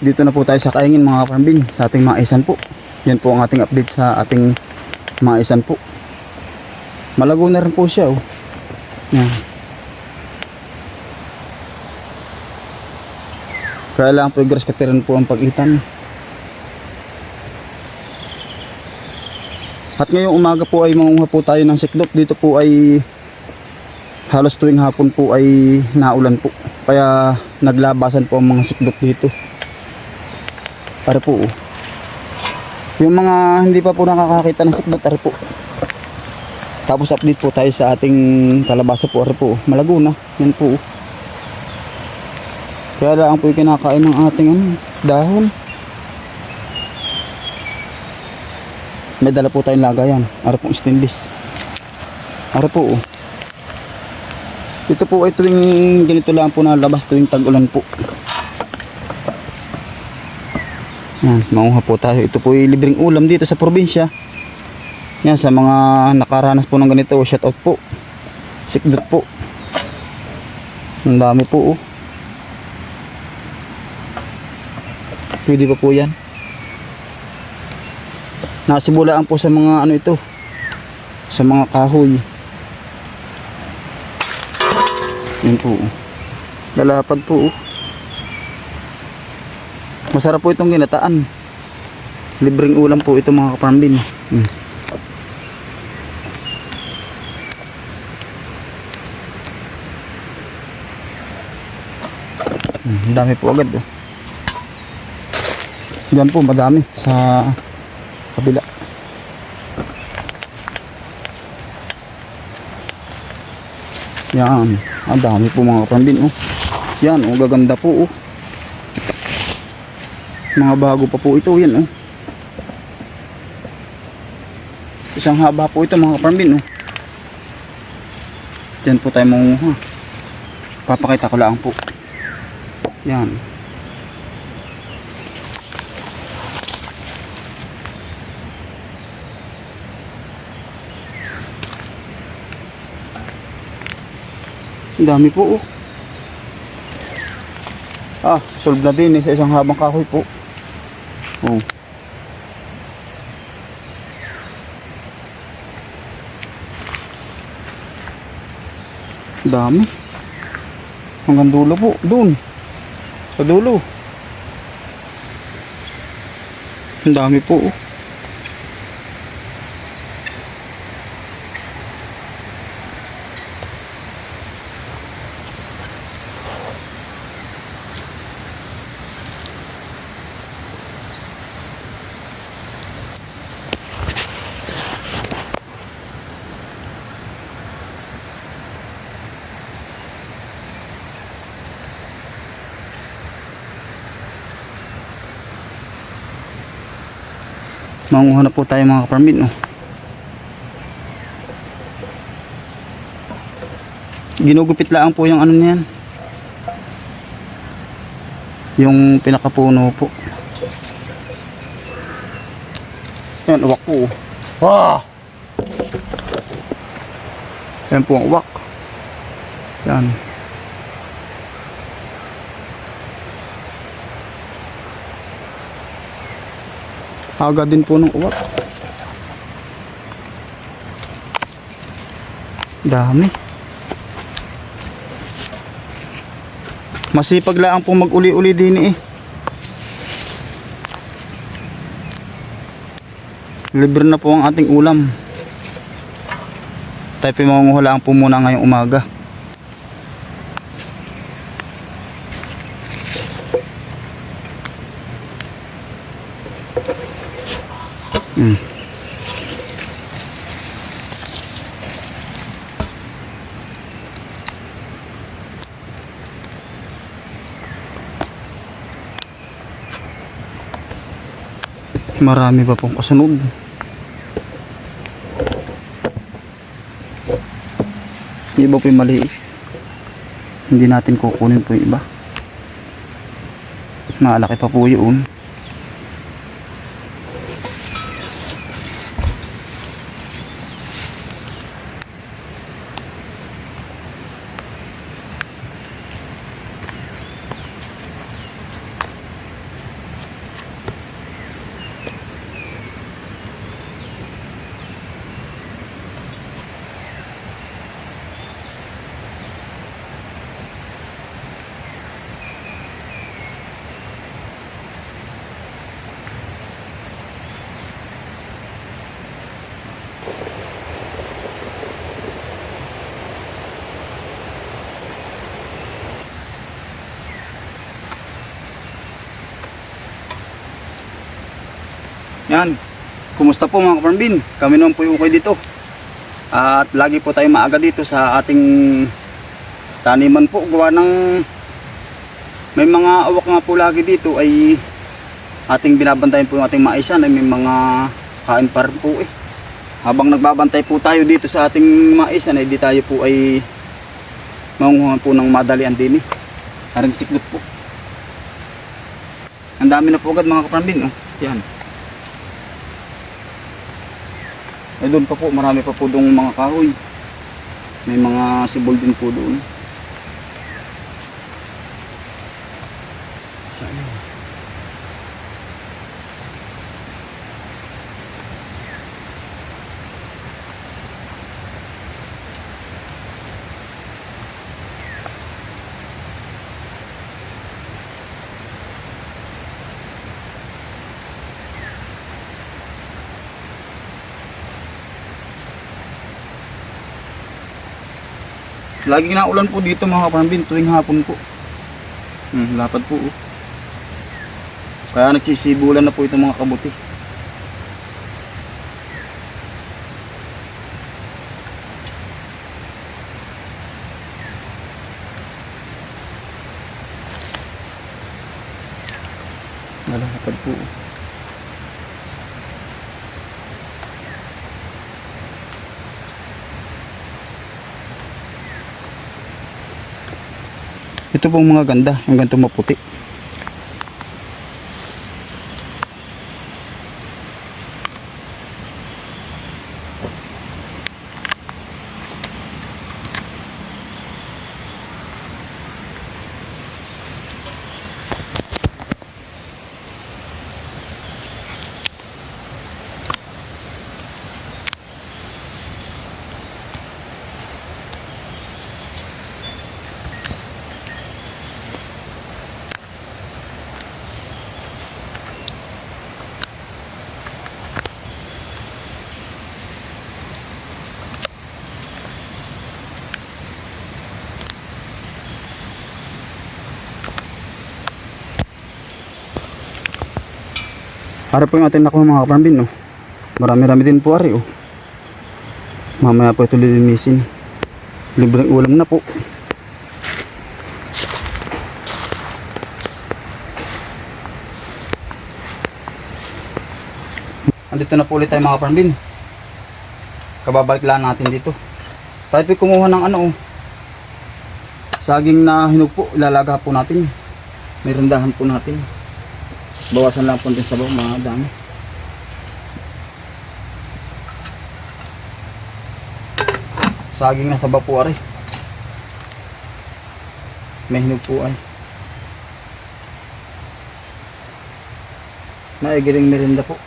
dito na po tayo sa kaingin mga kaparambin sa ating mga isan po. Yan po ang ating update sa ating mga isan po. Malago na rin po siya oh. Yan. Kaya lang po grass rin po ang pag-itan. At ngayong umaga po ay mangunguha po tayo ng siklop. Dito po ay halos tuwing hapon po ay naulan po. Kaya naglabasan po ang mga siklop dito. Para po. oh. Yung mga hindi pa po nakakakita ng siklop, para po. Tapos update po tayo sa ating kalabasa po, ara po. Malago na. Yan po. oh. Kaya lang po yung kinakain ng ating ano, dahon. May dala po tayong lagayan. Ara pong stainless. Ara po. Oh. Ito po ay tuwing ganito lang po nalabas tuwing tag-ulan po. Yan, manguha po tayo. Ito po libreng ulam dito sa probinsya. Yan, sa mga nakaranas po ng ganito, shout out po. Sikdot po. Ang dami po oh. Pwede pa po yan. Nasibulaan po sa mga ano ito. Sa mga kahoy. Yan po. oh. Lalapad po. oh. Masarap po itong ginataan. Libreng ulam po ito mga kaparambin. Hmm. Hmm, ang dami po agad. Oh. Yan po madami sa kabila. Yan, ang dami po mga kaparambin. Oh. Yan, oh, gaganda po. Oh. Mga bago pa po ito, yan oh. Isang haba po ito mga kaparambin oh. Diyan po tayo manguha. Papakita ko lang po. Yan. Ang dami po oh. Ah, solve na din eh, sa isang habang kahoy po. Oh. Dami. Hanggang dulo po, dun. Sa dulo. Ang dami po. oh. Manguha na po tayo mga kaparmin. Oh. Ginugupit lang po yung ano niyan. Yung pinakapuno po. Yan, uwak po. oh. Wah! Yan po ang uwak. Yan. Aga din po ng uwak. Dami. Masipag lang po mag-uli-uli din eh. Libre na po ang ating ulam. Tayo pimanguhulaan po muna ngayong umaga. Marami pa pong kasunod. Yung iba po yung maliit. Hindi natin kukunin po yung iba. Malaki pa po yun. Yan. Kumusta po mga kaparambin? Kami naman po yung okay dito. At lagi po tayo maaga dito sa ating taniman po. Gawa ng may mga awak nga po lagi dito ay ating binabantayan po yung ating maisan ay may mga kain pa rin po eh. Habang nagbabantay po tayo dito sa ating maisan ay di tayo po ay mangunguhan po ng madalian din eh. Haring siklot po. Ang dami na po agad mga kaparambin. Oh. Yan. Eh doon pa po, marami pa po doon mga kahoy. May mga sibol din po doon. Laging naulan po dito mga kapambin tuwing hapon po. Hmm, lapad po. Oh. Kaya nagsisibulan na po itong mga kabuti. Malapad po. oh. Ito pong mga ganda, yung ganito maputi. Para po yung ating nakuha mga kapambin, no? Marami-rami din po ari, oh. Mamaya po ito lilinisin. Libreng ulam na po. Andito na po ulit tayo mga kapambin. Kababalik natin dito. Tayo po kumuha ng ano, oh. Saging na hinog po, ilalaga po natin. May rendahan po natin. Bawasan lang po din sa bawang mga dami. Saging na sa bapo ari. May hinog po ay. Naigiling merinda po.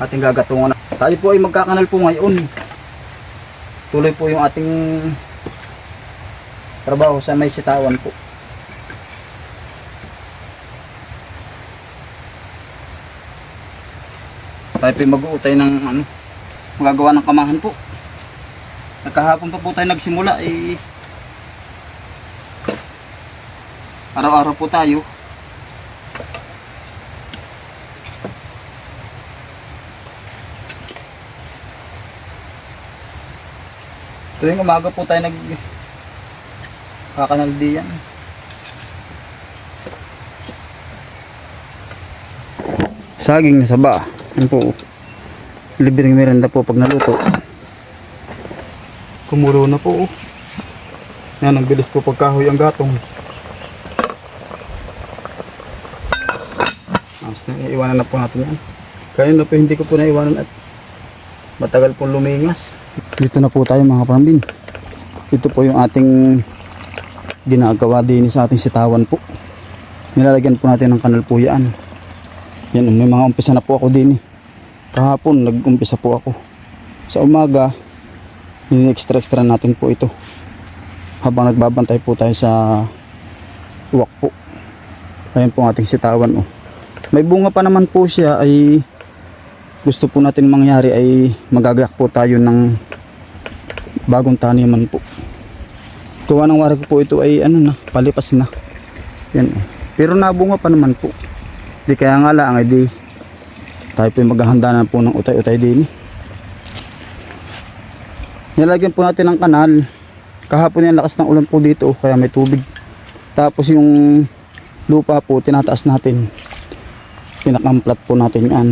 Ating gagatungan. Tayo po ay magkakanal po ngayon. Tuloy po yung ating trabaho sa may sitawan po. Tayo po mag-uutay ng ano, magagawa ng kamahan po. Nagkahapon pa po tayo nagsimula eh araw-araw po tayo. Tuwing umaga po tayo nag kakanal diyan. Saging na saba. Yan po. Libreng merenda po pag naluto. Kumulo na po. oh. Yan, ang bilis po pagkahoy ang gatong. Mas na, iiwanan na po natin yan. Kaya na po hindi ko po naiwanan at matagal po lumingas. Dito na po tayo mga pambin. Ito po yung ating ginagawa din sa ating sitawan po. Nilalagyan po natin ng kanal po yan. Yan, may mga umpisa na po ako din eh. Kahapon, nag-umpisa po ako. Sa umaga, ini-extra-extra natin po ito. Habang nagbabantay po tayo sa uwak po. Ayan po ang ating sitawan. Oh. May bunga pa naman po siya ay gusto po natin mangyari ay magagayak po tayo ng bagong taniman po. Tuwa ng wari po ito ay ano na, palipas na. Yan. oh. Pero nabunga pa naman po. Di kaya nga lang, ay di tayo po maghahanda na po ng utay-utay din. Nilagyan po natin ng kanal. Kahapon yung lakas ng ulan po dito, kaya may tubig. Tapos yung lupa po, tinataas natin. Pinakamplat po natin yan.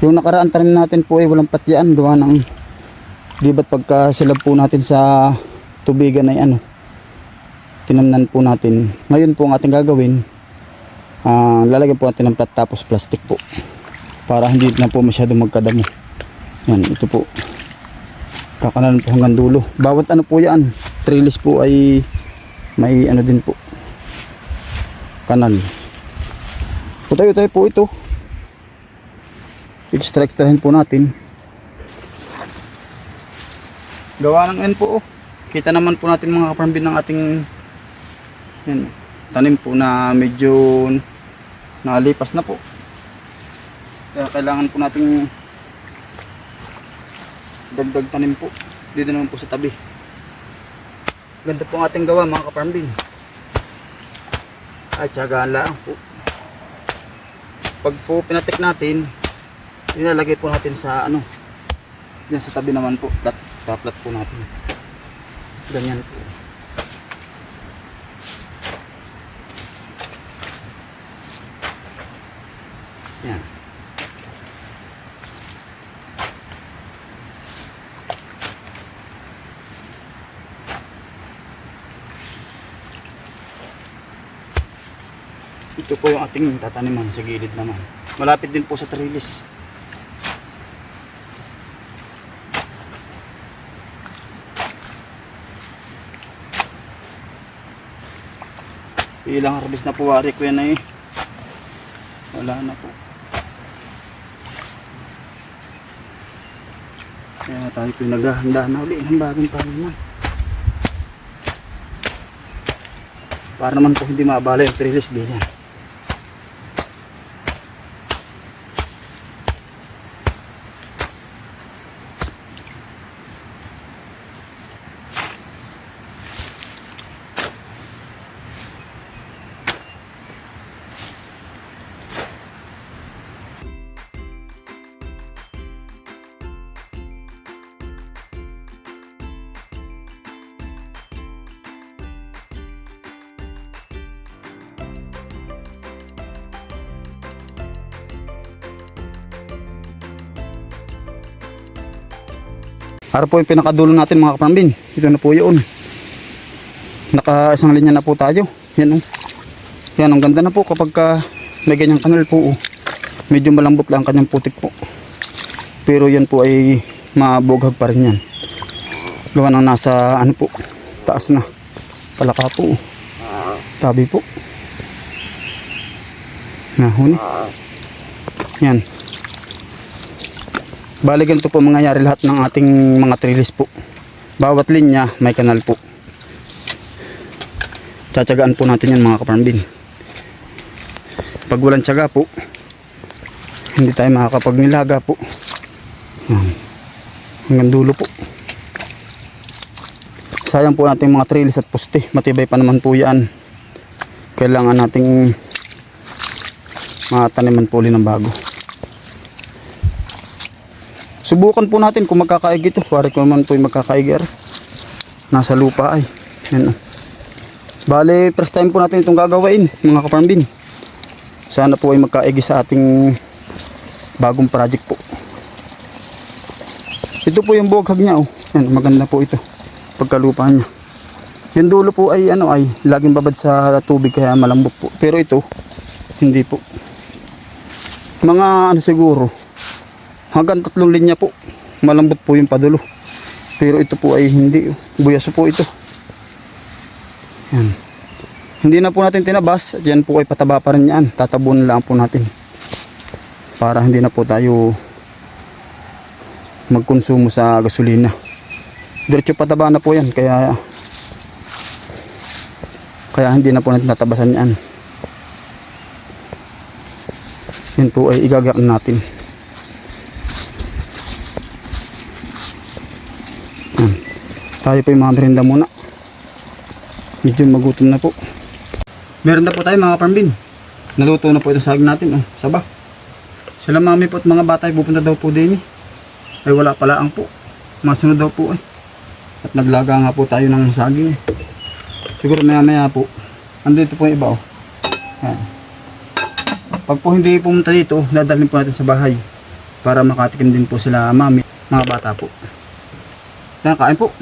Yung nakaraan tanim natin po ay walang patyaan. Gawa ng, di ba't pagka po natin sa tubigan ay ano, tinamnan po natin. Ngayon po ang ating gagawin, ah lalagyan po natin ng plat tapos plastic po. Para hindi na po masyado magkadamo. Yan, ito po. Kakanalan po hanggang dulo. Bawat ano po yan, trellis po ay may ano din po. Kanal. Utay-utay po ito. Extra-extrahin po natin. Gawa ng yan po oh. Kita naman po natin mga kaparambin ng ating yan, tanim po na medyo nalipas na po. Kaya kailangan po nating dagdag tanim po. Dito naman po sa tabi. Ganda po ang ating gawa mga kaparambin. Ay, tsagaan lang po. Pag po pinatik natin, ilalagay po natin sa ano, yan sa tabi naman po. Plat, plat po natin. Ganyan po. Yan. Ito po yung ating tataniman sa gilid naman. Malapit din po sa trellis. Ilang harvest na po wari ko yan eh. Wala na po. Kaya tayo po naghahanda na uli ng bagong taniman. Para naman po hindi maabala yung trellis din yan. Para po yung pinakadulo natin mga kaparambin. Ito na po yun. Naka isang linya na po tayo. Yan o. Yan, ang ganda na po kapag ka may ganyang kanal po. Oh. Medyo malambot lang ang kanyang putik po. Pero yan po ay mabughag pa rin yan. Gawa ng nasa ano po, taas na. Palaka po. oh. Tabi po. Nahuni. Yan. Bali ganito po mangyayari lahat ng ating mga trellis po. Bawat linya may kanal po. Tsatsagaan po natin yan mga kaparambin. Pag walang tsaga po, hindi tayo makakapagnilaga po. Hanggang dulo po. Sayang po natin mga trellis at poste. Matibay pa naman po yan. Kailangan nating mataniman po ulit ng bago. Subukan po natin kung magkakaig ito. Pare ko naman po yung magkakaig er. Nasa lupa ay. Yan o. Bale, first time po natin itong gagawain, mga kaparambin. Sana po ay magkaig sa ating bagong project po. Ito po yung bughag niya oh. Yan, maganda po ito. Pagkalupa niya. Yung dulo po ay ano ay laging babad sa tubig kaya malambot po. Pero ito, hindi po. Mga ano siguro, hanggang tatlong linya po. Malambot po yung padulo. Pero ito po ay hindi. Buyaso po ito. Yan. Hindi na po natin tinabas. At yan po ay pataba pa rin yan. Tatabon lang po natin. Para hindi na po tayo magkonsumo sa gasolina. Diretso pataba na po yan. Kaya kaya hindi na po natin tatabasan yan. Yan po ay igagak natin Tayo pa yung mga merinda muna. Medyo magutom na po. Meron na po tayo mga parmbin. Naluto na po ito saging natin. Oh, saba. Sila mami po at mga bata ay pupunta daw po din. eh. Ay wala pala ang po. Masunod daw po eh. At naglaga nga po tayo ng saging. Siguro maya maya po. Andito po yung iba oh. Pag po hindi pumunta dito, dadalhin po natin sa bahay. Para makatikim din po sila mami, mga bata po. Yan, kain po.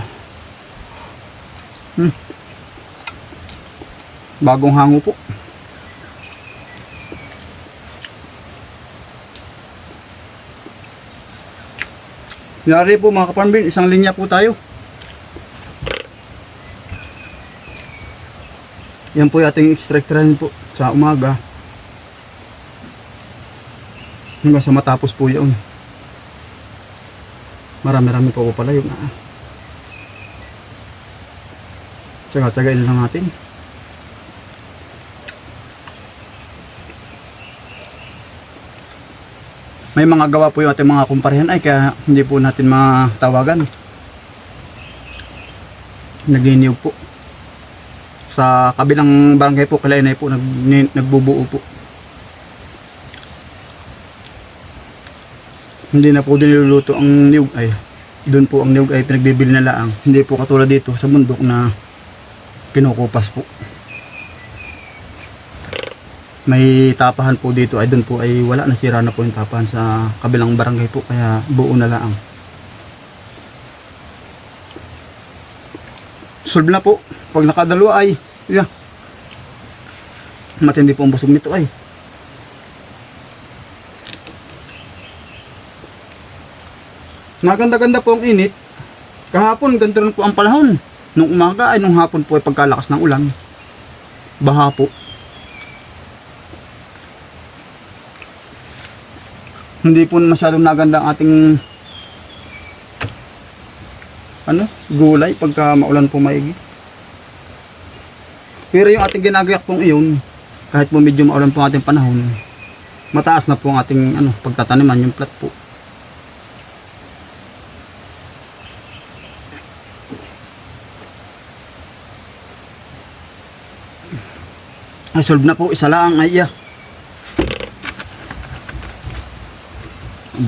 Hmm. Bagong hango po. Yari po mga kaparmbin, isang linya po tayo. Yan po yung ating extractor rin po sa umaga. Hanggang sa matapos po yun. Marami-rami po po pala yun. Ah. Tsaga-tsagain lang natin. May mga gawa po yung ating mga kumparehan ay kaya hindi po natin matawagan. Naginiw po. Sa kabilang barangay po, kalainay po, nag, nagbubuo po. Hindi na po niluluto ang niyog ay doon po ang niyog ay pinagbibili na laang. Hindi po katulad dito sa bundok na kinukupas po. May tapahan po dito ay doon po ay wala nasira na po yung tapahan sa kabilang barangay po kaya buo na laang. Solve na po. Pag nakadalawa ay yeah. Matindi po ang busog nito ay. Maganda-ganda po ang init. Kahapon, ganito po ang panahon. Nung umaga ay nung hapon po ay pagkalakas ng ulan. Baha po. Hindi po masyadong naganda ang ating ano, gulay pagka maulan po maigi. Pero yung ating ginagayak pong iyon, kahit po medyo maulan po ating panahon, mataas na po ang ating ano, pagtataniman, yung plat po. Ay, solve na po. Isa lang. Ay, yeah.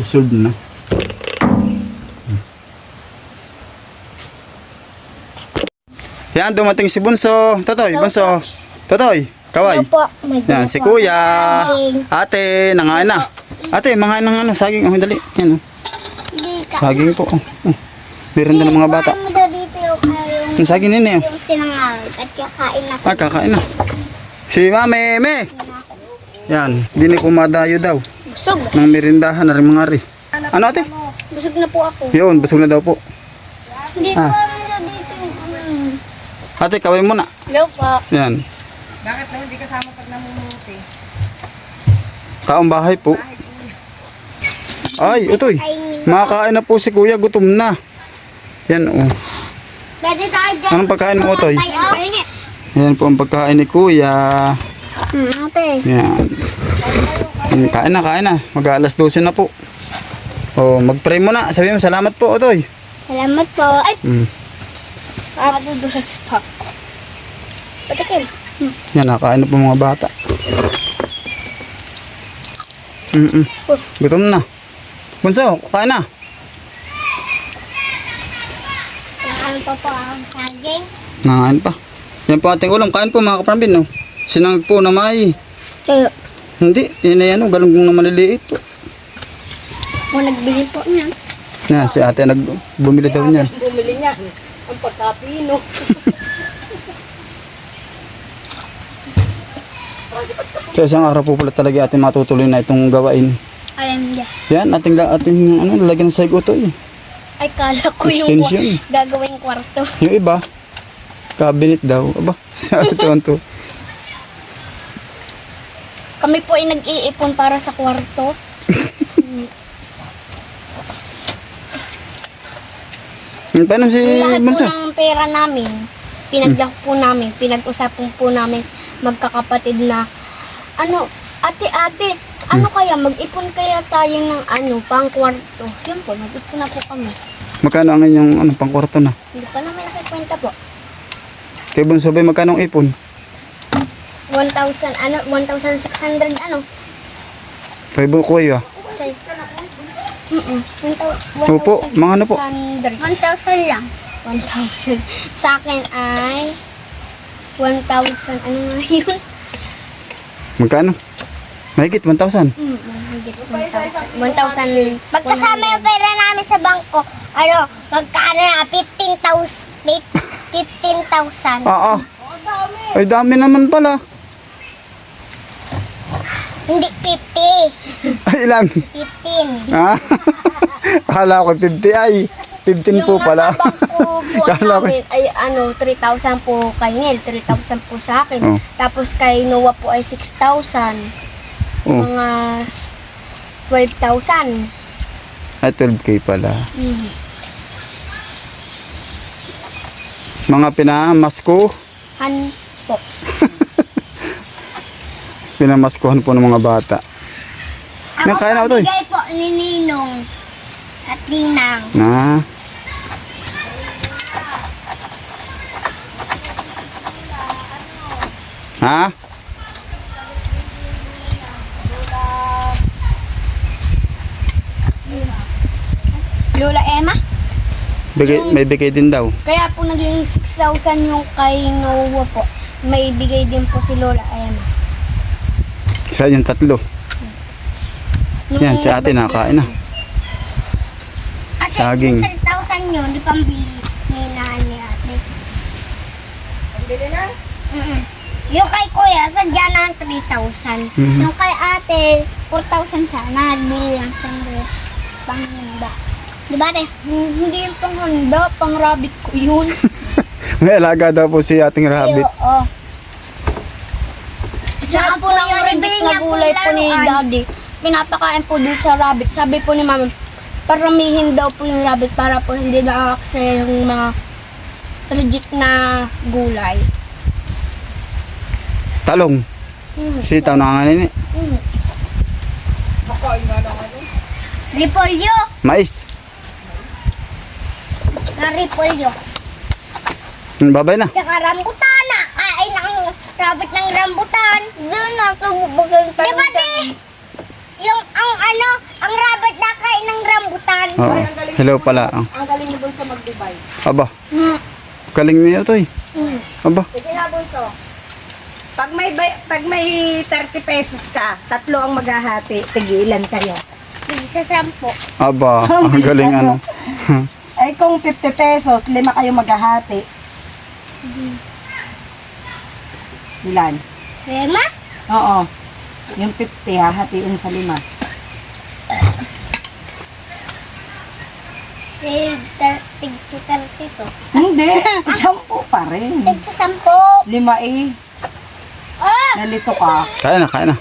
Solve na. Yan, dumating si Bunso. Totoy, Bunso. Totoy, kaway. Yan, si Kuya. Ate, nangain na. Ate, mangain ng ano, saging. Oh, dali. Yan, oh. Saging po. Oh. Oh. Meron na ng mga bata. Yung saging nini, oh. yung sinangal at kakain na. Ah, kakain na. Si Mame, me. Yan, di ni kumadayo daw. Busog. Ng merindahan na rin mga ri. Ano ate? Busog na po ako. Yun, busog na daw po. Hindi Ah. ko alam na dito yung ano. Ate, kaway mo na. Hello po. Yan. Bakit daw hindi kasama pag namumuti? Taong bahay po. Ay, utoy. Makakain na po si kuya, gutom na. Yan, oh. pwede tayo dyan. Anong pagkain mo, Otoy? Ay, oh. Yan po ang pagkain ni kuya. Hmm, ate. Yan. Yan, Kain na, kain na. Mag alas 12 na po. Oh, mag-pray mo na. Sabi mo, salamat po, Otoy. Salamat po. Ay, Mm. madudulas pa. Patikin. Hmm. Yan, nakain na po mga bata. Mm-mm. Gutom na. Bunso, kain na. Nakain pa po ang saging. Nakain pa. Yan po ating ulam. Kain po mga kaparambin, no? Sinangag po na may. Sa'yo. Hindi, yan na yan, oh. galunggong na maliliit po. Kung nagbili po niyan. Yan, si ate nag bumili daw niyan. Bumili niya. Ang pagkapino. Sa isang araw po pala talaga ating matutuloy na itong gawain. Alam niya. Yan, ating, ating ano, lalagyan sa ito eh. Ay, kala ko yung Extension. gagawing kwarto. Yung iba, cabinet daw. Aba, sa to. Kami po ay nag-iipon para sa kwarto. Yung Paano si Lahat po Bansa? ng pera namin, pinaglak po namin, pinag-usapan po namin magkakapatid na, ano, ate-ate, ano kaya, mag-ipon kaya tayo ng ano, pang kwarto. Yun po, nag-ipon na po kami. Magkano ang inyong ano, pangkwarto na? Hindi pa namin nakikwenta po. Kay Bunso ba magkano ipon? 1,000, ano, 1,600, ano, Kay Bukoy ah. size. Mm-mm. Opo, mga ano po? 1,000 lang. 1,000. Sa akin ay 1,000. Ano nga yun? Magkano? Mahigit 1,000. Mm, mahigit 1,000. 1,000. Pagkasama yung pera namin sa bangko, ano, magkano na? 15,000. 15,000. Ah, ah. Ay, dami naman pala. Hindi 50. Ay, ilan? 15. Ah? Akala ko 50 ay. 15 po pala. Yung nasa bangko po Kala ko- namin ay ano, 3,000 po kay Neil, 3,000 po sa akin. Oh. Tapos kay Noah po ay 6,000. Oh, Mga 12,000. ay 12k pala. Mm. Mga pinamasko. Han po. Pinamaskuhan po ng mga bata. Ako Nakain na ako to eh. bigay po ni Ninong at Ninang. Ah. Ha? Lola Emma? Bigay, may bigay din daw. Kaya po naging 6,000 yung kay Noah po. May bigay din po si Lola Emma. Isa yung tatlo. Nung Yan, si ate nakakain na. Kasi Saging. 3,000 yun, di pambili ni nani ate. Pambili na? Mm-mm. Yung kay kuya, sadya na ang 3,000. Mhm. Yung kay ate, 4,000 sana. Nagbili lang siyang rep. Panghanda. Di ba ate? Hmm, Hindi yung panghanda, pang rabbit ko yun. May alaga daw po si ating rabbit. Oo. Tsaka po po ng yung rabbit na gulay po ni daddy. Pinapakain po dun sa rabbit. Sabi po ni mama, paramihin daw po yung rabbit para po hindi nakakasaya yung mga reject na gulay. Talong. Hmm. Sitaw na nga nini. Hmm. Ano. Repolyo. Mais. Na repolyo. Hmm, Babay na. Tsaka rambutan. Kain ang rabbit ng rambutan. Doon na ako bumagang Di ba te? Yung ang ano, ang rabbit na kain ng rambutan. Oo. Hello pala. Oh. Ang galing ni Bunso mag-Dubai. Aba. Kaling niya to eh. Hmm. Aba. Sige na, Bunso. Pag may, bay- pag may 30 pesos ka, tatlo ang maghahati, tigilan kayo. Sa sampo. Aba. Ang galing ano. Ay kung 50 pesos, lima kayo maghahati. Ilan? Rema? Oo. Yung 50 hahatiin sa lima. Tig, tig, tig. Hindi. Sampu pa rin. Tig sa sampo. Lima eh. Ah! Nalito ka. Kaya na, kaya na.